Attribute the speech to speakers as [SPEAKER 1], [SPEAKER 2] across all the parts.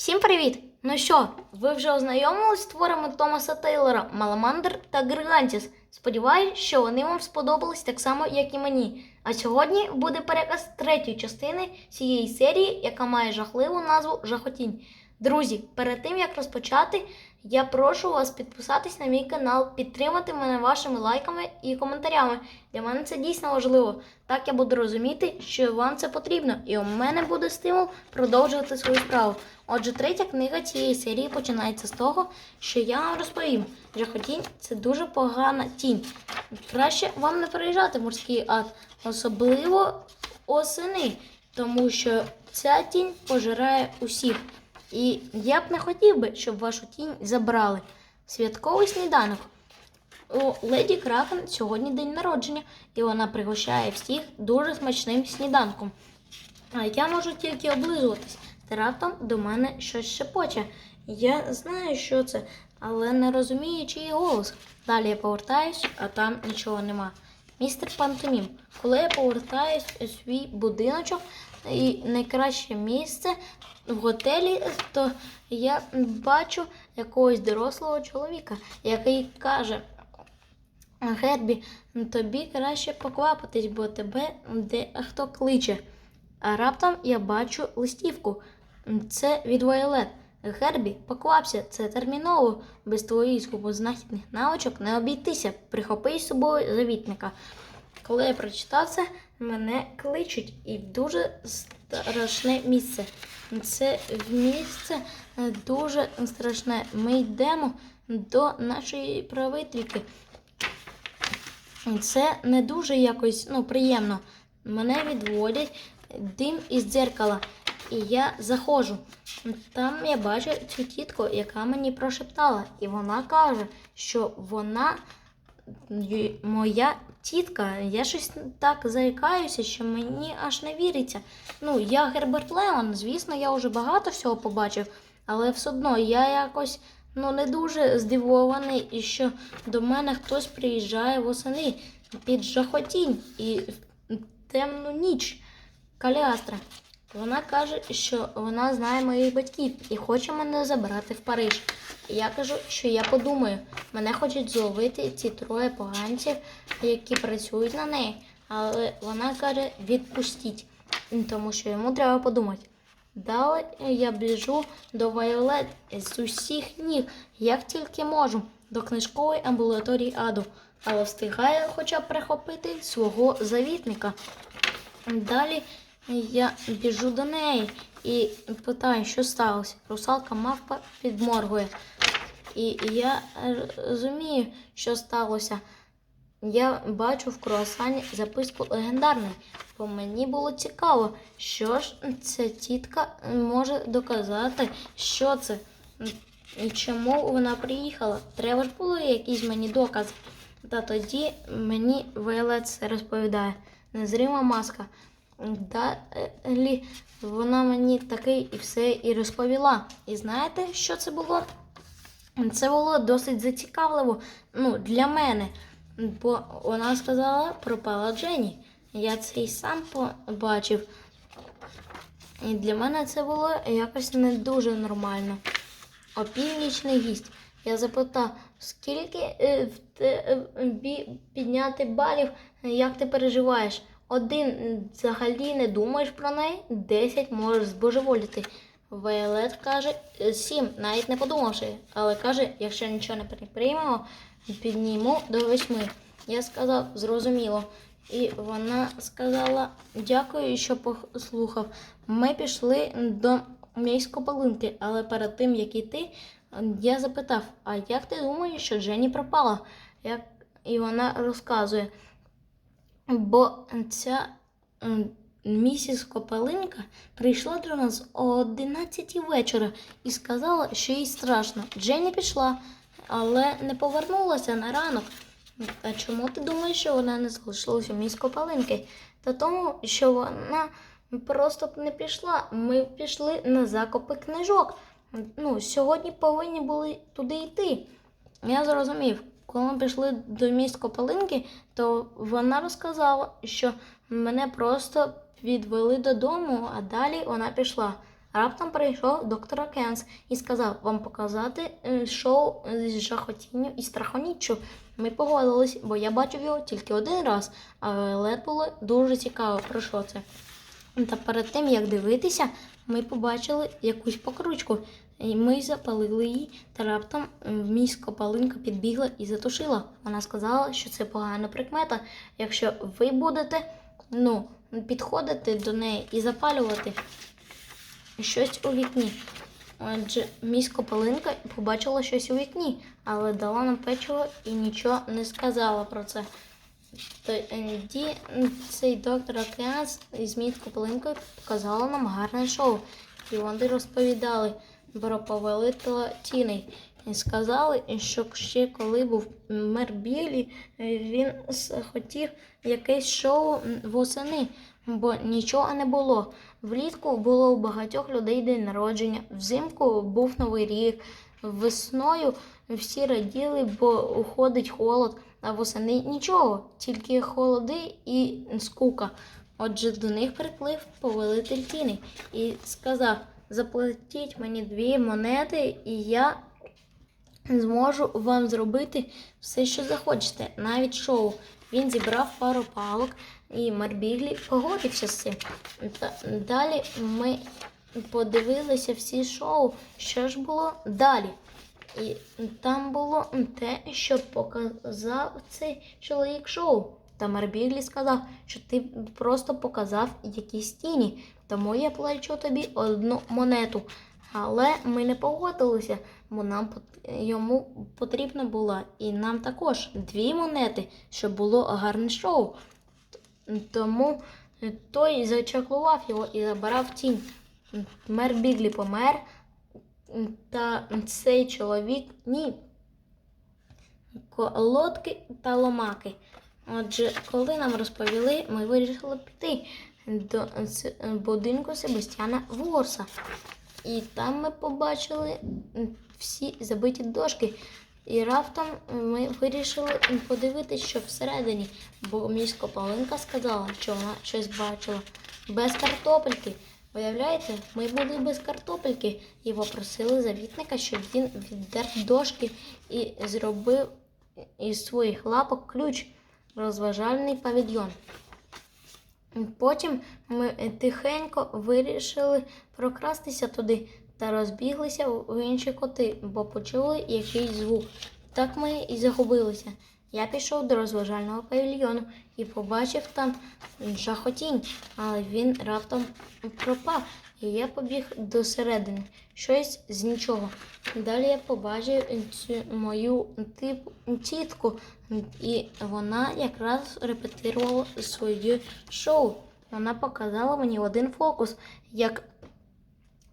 [SPEAKER 1] Всім привіт! Ну що, ви вже ознайомились з творами Томаса Тейлора Маламандр та Григантіс? Сподіваюсь, що вони вам сподобались так само, як і мені. А сьогодні буде переказ третьої частини цієї серії, яка має жахливу назву Жахотінь. Друзі, перед тим як розпочати, я прошу вас підписатись на мій канал, підтримати мене вашими лайками і коментарями. Для мене це дійсно важливо. Так я буду розуміти, що вам це потрібно, і у мене буде стимул продовжувати свою справу. Отже, третя книга цієї серії починається з того, що я вам розповім. Жахотінь це дуже погана тінь. Краще вам не переїжджати в морський ад, особливо осени, тому що ця тінь пожирає усіх. І я б не хотів би, щоб вашу тінь забрали. Святковий сніданок. У леді Кракен сьогодні день народження, і вона пригощає всіх дуже смачним сніданком. А я можу тільки облизуватись. Раптом до мене щось шепоче. Я знаю, що це, але не розумію, чий голос. Далі я повертаюсь, а там нічого нема. Містер Пантомім, коли я повертаюсь у свій будиночок і найкраще місце в готелі, то я бачу якогось дорослого чоловіка, який каже: Гербі, тобі краще поквапитись, бо тебе де хто кличе. А раптом я бачу листівку. Це від Вайолет. Гербі, поквапся, це терміново. Без твоїх скупознахідних навичок не обійтися. Прихопи з собою завітника. Коли я прочитав це, мене кличуть і в дуже страшне місце. Це місце е, дуже страшне. Ми йдемо до нашої правительки. Це не дуже якось ну, приємно. Мене відводять дим із дзеркала, і я заходжу. Там я бачу цю тітку, яка мені прошептала, і вона каже, що вона моя тітка. Я щось так заїкаюся, що мені аж не віриться. Ну, я Герберт Леон, звісно, я вже багато всього побачив, але все одно я якось ну, не дуже здивований, і що до мене хтось приїжджає восени під жахотінь і темну ніч. Каліастра. Вона каже, що вона знає моїх батьків і хоче мене забрати в Париж. Я кажу, що я подумаю, мене хочуть зловити ці троє поганців, які працюють на неї. Але вона каже, відпустіть, тому що йому треба подумати. Далі я біжу до Вайолет з усіх ніг, як тільки можу, до книжкової амбулаторії аду, але встигаю хоча б прихопити свого завітника. Далі я біжу до неї і питаю, що сталося. Русалка мавпа підморгує. І я розумію, що сталося. Я бачу в круасані записку легендарний, бо мені було цікаво, що ж ця тітка може доказати, що це і чому вона приїхала. Треба ж було якісь мені докази. Та тоді мені Вайлет розповідає. Незрима маска. Далі вона мені таки і все і розповіла. І знаєте, що це було? Це було досить зацікавливо ну, для мене. Бо вона сказала, пропала Дженні. Я це і сам побачив. І для мене це було якось не дуже нормально. Опівнічний гість. Я запитав, скільки е, в тобі підняти балів, як ти переживаєш? Один взагалі не думаєш про неї, десять можеш збожеволіти. Вайолет каже «Е, сім, навіть не подумавши, але каже, якщо нічого не приймемо, підніму до восьми. Я сказав, зрозуміло. І вона сказала дякую, що послухав. Ми пішли до міськопалинки, але перед тим, як іти, я запитав: а як ти думаєш, що Дженні пропала? Як... І вона розказує. Бо ця місіс Копелинка прийшла до нас о 11 вечора і сказала, що їй страшно. Дженні пішла, але не повернулася на ранок. А чому ти думаєш, що вона не залишилася міськ Копелинки? Та тому, що вона просто б не пішла. Ми пішли на закопи книжок. Ну, сьогодні повинні були туди йти. Я зрозумів, коли ми пішли до міст Копалинки, то вона розказала, що мене просто відвели додому, а далі вона пішла. Раптом прийшов доктор Кенс і сказав вам показати е, шоу з жахотінню і страхоніччю. Ми погодились, бо я бачив його тільки один раз, але було дуже цікаво, про що це. Та перед тим, як дивитися, ми побачили якусь покручку. Ми запалили її, та раптом е, місь копалинка підбігла і затушила. Вона сказала, що це погана прикмета. Якщо ви будете ну, підходити до неї і запалювати щось у вікні. Отже, місь копалинка побачила щось у вікні, але дала нам печиво і нічого не сказала про це. Тоді цей доктор Океанс із міць копалинкою показала нам гарне шоу. І вони розповідали про повелителя тіней. І сказали, що ще коли був мер Білі, він хотів якесь шоу восени, бо нічого не було. Влітку було у багатьох людей день народження, взимку був новий рік, весною всі раділи, бо уходить холод, а восени нічого, тільки холоди і скука. Отже, до них приплив повелитель тіни і сказав: заплатіть мені дві монети, і я зможу вам зробити все, що захочете, навіть шоу. Він зібрав пару палок, і Марбіглі погодився з цим. Далі ми подивилися всі шоу, що ж було далі. І там було те, що показав цей чоловік шоу. Та Марбіглі сказав, що ти просто показав якісь тіні, тому я плачу тобі одну монету. Але ми не погодилися, бо нам йому потрібна була і нам також дві монети, щоб було гарне шоу. Тому той зачаклував його і забрав тінь. Мер Біглі помер, та цей чоловік ні. Колодки та ломаки. Отже, коли нам розповіли, ми вирішили піти до будинку Себастьяна Ворса. І там ми побачили всі забиті дошки. І раптом ми вирішили подивитися, що всередині, бо місь Копалинка сказала, що вона щось бачила без картопельки. Виявляєте, ми були без картопельки і попросили завітника, щоб він віддер дошки і зробив із своїх лапок ключ розважальний павільйон. Потім ми тихенько вирішили прокрастися туди та розбіглися в інші коти, бо почули якийсь звук. Так ми і загубилися. Я пішов до розважального павільйону і побачив там жахотінь, але він раптом пропав, і я побіг до середини. Щось з нічого. Далі я побачив цю мою типу тітку, і вона якраз репетирувала своє шоу. Вона показала мені один фокус, як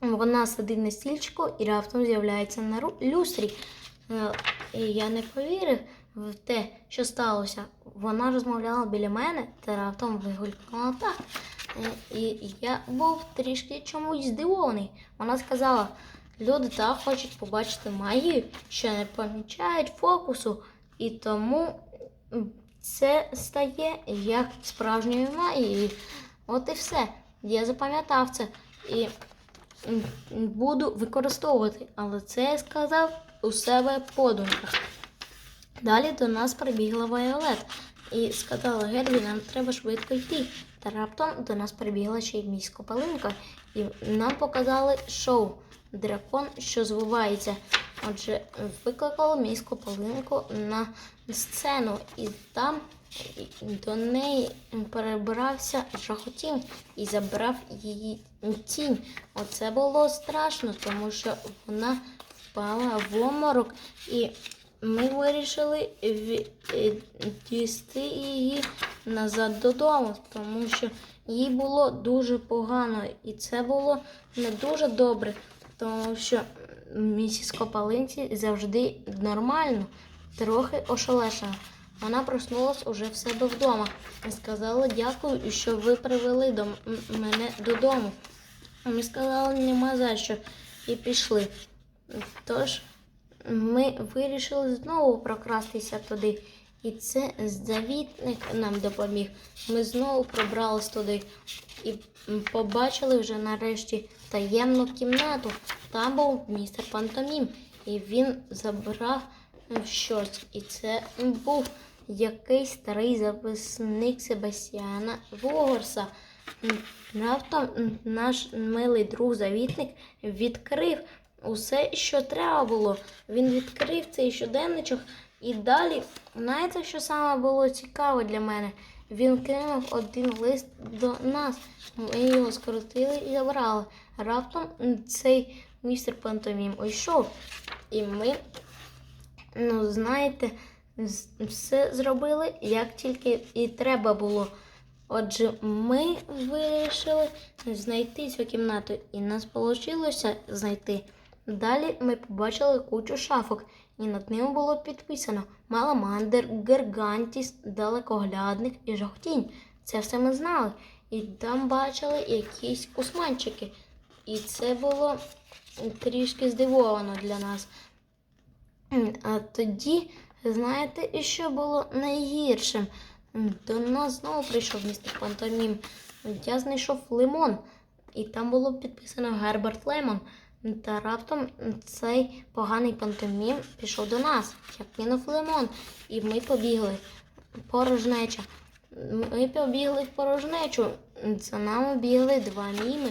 [SPEAKER 1] вона сидить на стільчику і раптом з'являється на люстрі. Е, І я не повірив в те, що сталося. Вона розмовляла біля мене та раптом вигулькнула так. Е, І я був трішки чомусь здивований. Вона сказала: люди так хочуть побачити магію, що не помічають фокусу, і тому це стає як справжньою магією. От і все. Я запам'ятав це і буду використовувати, але це я сказав у себе по думках. Далі до нас прибігла Вайолет і сказала Герві, нам треба швидко йти. Та раптом до нас прибігла ще й місь Копалинка, і нам показали шоу Дракон, що звивається. Отже, викликали місь Копалинку на сцену, і там до неї перебирався жахотінь і забрав її тінь. Оце було страшно, тому що вона впала в оморок і ми вирішили відвести її назад додому, тому що їй було дуже погано, і це було не дуже добре, тому що місіс Копалинці завжди нормально, трохи ошелешена. Вона проснулась уже в себе вдома і сказала дякую, що ви привели до мене додому. Ми сказали нема за що і пішли. Тож ми вирішили знову прокрастися туди. І це завітник нам допоміг. Ми знову пробрались туди і побачили вже нарешті таємну кімнату. Там був містер Пантомім, і він забрав щось. І це був якийсь старий записник Себастьяна Вогорса. Раптом наш милий друг завітник відкрив усе, що треба було. Він відкрив цей щоденничок і далі, знаєте, що саме було цікаве для мене? Він кинув один лист до нас. Ми його скоротили і забрали. Раптом цей містер Пантомім уйшов. І ми, ну, знаєте, все зробили, як тільки і треба було. Отже, ми вирішили знайти цю кімнату, і нас вийшло знайти. Далі ми побачили кучу шафок, і над ними було підписано Маламандер, Гергантіс, Далекоглядник і Жовтінь. Це все ми знали. І там бачили якісь кусманчики. І це було трішки здивовано для нас. А тоді, знаєте, що було найгіршим? До нас знову прийшов містер Пантомім. Я знайшов лимон, і там було підписано Герберт Лемон. Та раптом цей поганий пантомім пішов до нас. Я кинув лимон, і ми побігли. Порожнеча. Ми побігли в порожнечу. За нами бігли два міми.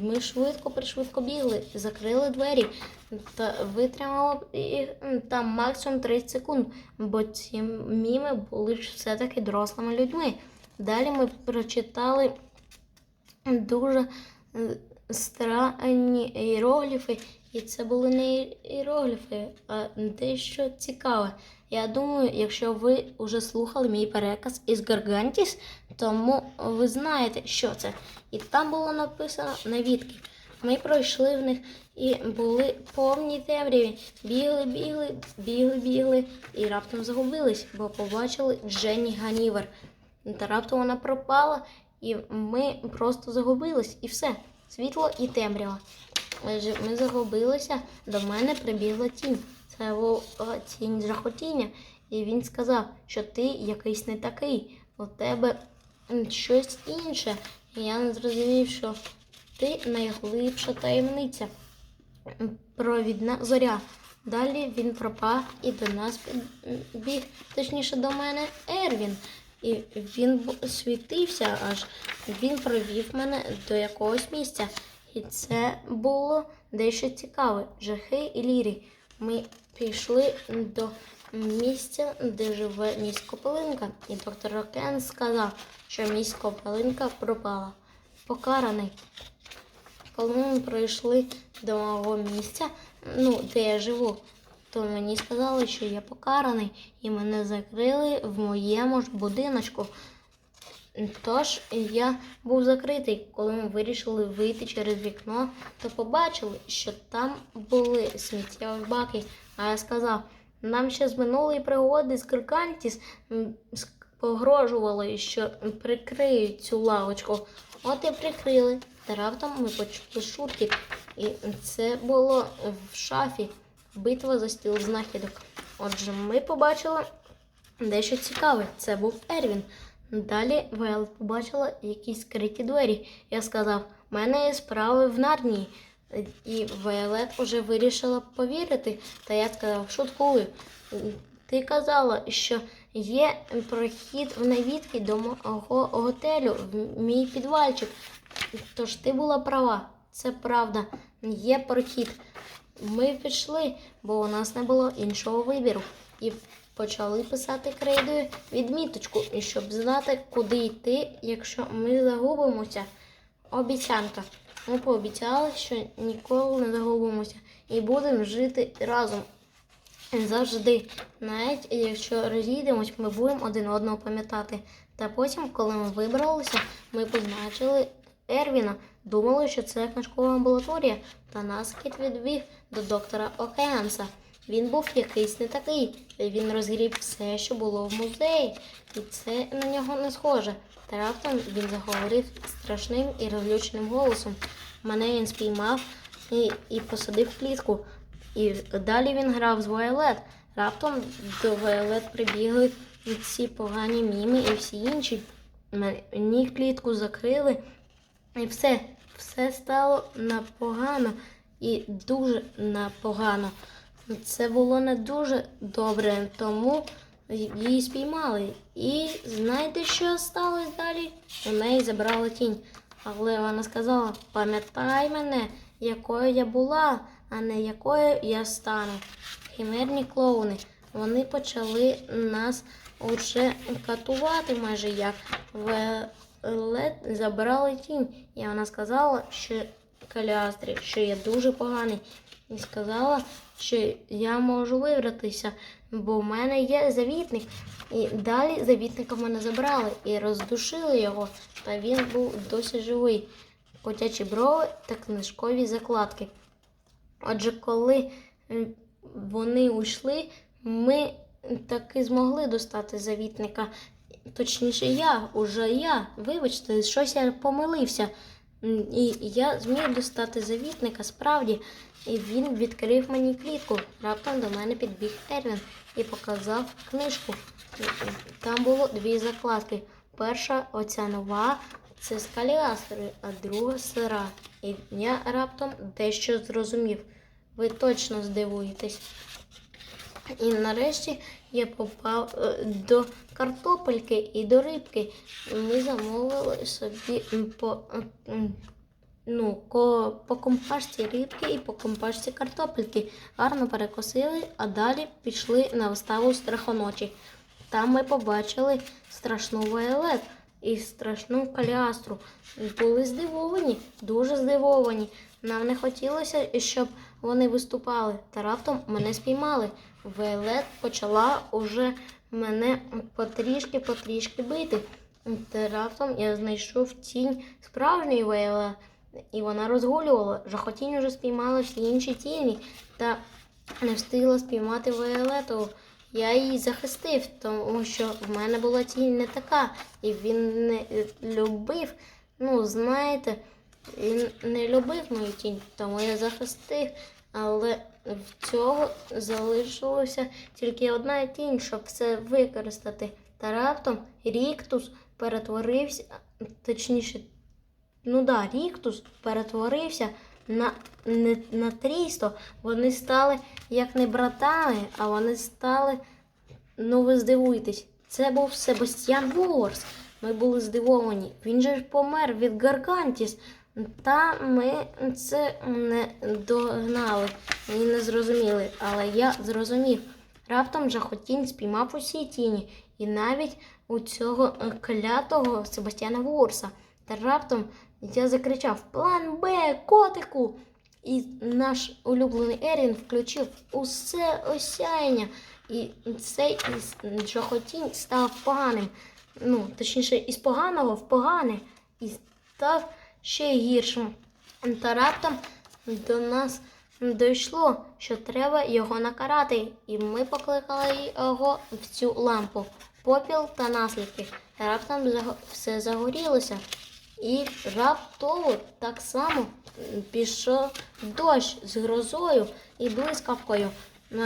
[SPEAKER 1] Ми швидко пришвидко бігли, закрили двері та витримало там максимум 30 секунд, бо ці міми були ж все-таки дорослими людьми. Далі ми прочитали дуже странні іерогліфи, і це були не іерогліфи, а дещо цікаве. Я думаю, якщо ви вже слухали мій переказ із Гаргантіс, тому ви знаєте, що це. І там було написано навідки. Ми пройшли в них і були повні темряві. Бігли, бігли, бігли, бігли і раптом загубились, бо побачили Дженні Ганівер. Та раптом вона пропала, і ми просто загубились, і все. Світло і темрява. Ми загубилися, до мене прибігла тінь. Це був о, тінь жахотіння. І він сказав, що ти якийсь не такий, у тебе щось інше. І я не зрозумів, що ти найглибша таємниця. Провідна зоря. Далі він пропав і до нас біг, точніше до мене Ервін. І він світився аж. Він провів мене до якогось місця. І це було дещо цікаве. Жахи і лірі. Ми пішли до місця, де живе місь Копелинка. І доктор Рокен сказав, що місь Копелинка пропала. Покараний. Коли ми прийшли до мого місця, ну, де я живу, то мені сказали, що я покараний, і мене закрили в моєму ж будиночку. Тож я був закритий, коли ми вирішили вийти через вікно, то побачили, що там були сміттєві баки. А я сказав, нам ще з минулої пригоди з Крикантіс погрожували, що прикриють цю лавочку. От і прикрили. Та раптом ми почули шутки. І це було в шафі битва за стіл знахідок. Отже, ми побачили дещо цікаве. Це був Ервін. Далі Вел побачила якісь скриті двері. Я сказав, у мене є справи в Нарнії. І Віолет уже вирішила повірити. Та я сказав, шуткую. Ти казала, що є прохід в навідки до мого готелю, в мій підвальчик. Тож ти була права, це правда. Є прохід. Ми пішли, бо у нас не було іншого вибіру. І почали писати крейдою відміточку, і щоб знати, куди йти, якщо ми загубимося. Обіцянка. Ми пообіцяли, що ніколи не загубимося і будемо жити разом. Завжди, навіть якщо розійдемось, ми будемо один одного пам'ятати. Та потім, коли ми вибралися, ми позначили Ервіна, думали, що це книжкова амбулаторія, та нас кіт відвів до доктора Океанса. Він був якийсь не такий. Він розгріб все, що було в музеї, і це на нього не схоже. Та раптом він заговорив страшним і розлюченим голосом. Мене він спіймав і, і посадив в клітку. І далі він грав з Вайолет. Раптом до Вайолет прибігли ці погані міми і всі інші. Мені клітку закрили. І все, все стало напогано і дуже напогано. Це було не дуже добре, тому її спіймали. І знаєте, що сталося далі? У неї забрали тінь. Але вона сказала: пам'ятай мене, якою я була, а не якою я стану. Химерні клоуни. Вони почали нас уже катувати майже як. Велет забрали тінь. І вона сказала, що Каліастрі, що я дуже поганий. І сказала, що я можу вибратися, бо в мене є завітник. І далі завітника мене забрали і роздушили його, та він був досі живий. Котячі брови та книжкові закладки. Отже, коли вони уйшли, ми таки змогли достати завітника. Точніше, я, уже я. Вибачте, щось я помилився. І я зміг достати завітника справді, і він відкрив мені клітку. Раптом до мене підбіг Ервін і показав книжку. Там було дві закладки. Перша оця нова, це з а друга сира. І я раптом дещо зрозумів. Ви точно здивуєтесь. І нарешті я попав е, до картопельки і до рибки. Ми замовили собі по, ну, по компашці рибки і по компашці картопельки. Гарно перекосили, а далі пішли на виставу страхоночі. Там ми побачили страшну Вайолет і страшну каліастру. Були здивовані, дуже здивовані. Нам не хотілося, щоб вони виступали, та раптом мене спіймали. Вайлет почала уже мене потрішки-потрішки бити. Та раптом я знайшов тінь справжньої Вайлет, і вона розгулювала. Жахотінь уже спіймала всі інші тіні та не встигла спіймати Вайолетову. Я її захистив, тому що в мене була тінь не така, і він не любив. Ну, знаєте, він не любив мою тінь, тому я захистив. Але в цього залишилося тільки одна тінь, щоб все використати. Та раптом Ріктус перетворився, точніше, ну да, Ріктус перетворився на, не, на Трісто. Вони стали як не братами, а вони стали, ну ви здивуєтесь, це був Себастьян Ворс. Ми були здивовані. Він же ж помер від Гаргантіс. Та ми це не догнали і не зрозуміли. Але я зрозумів. Раптом жахотінь спіймав усі тіні, і навіть у цього клятого Себастьяна Ворса. Та раптом я закричав План Б, котику! І наш улюблений Ерін включив усе осяяння. І цей жахотінь став поганим. Ну, точніше, із поганого в погане. І став ще гіршим. Та раптом до нас дійшло, що треба його накарати, і ми покликали його в цю лампу. Попіл та наслідки. Раптом все загорілося. І раптово так само пішов дощ з грозою і блискавкою,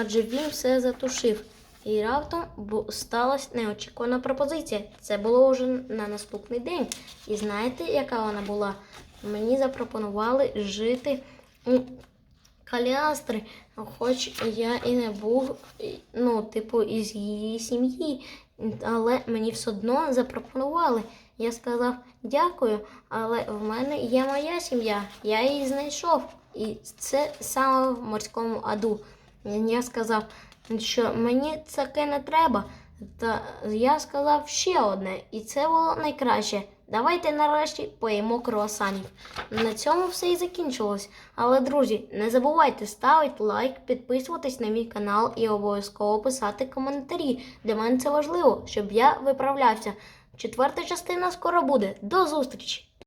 [SPEAKER 1] адже він все затушив. І раптом сталася неочікувана пропозиція. Це було вже на наступний день. І знаєте, яка вона була? Мені запропонували жити у Каліастри, хоч я і не був, ну, типу, із її сім'ї, але мені все одно запропонували. Я сказав дякую, але в мене є моя сім'я, я її знайшов. І це саме в морському аду. Я сказав, що мені таке не треба. Та я сказав ще одне, і це було найкраще. Давайте нарешті поїмо круасанів. На цьому все і закінчилось. Але, друзі, не забувайте ставити лайк, підписуватись на мій канал і обов'язково писати коментарі. Для мене це важливо, щоб я виправлявся. Четверта частина скоро буде. До зустрічі!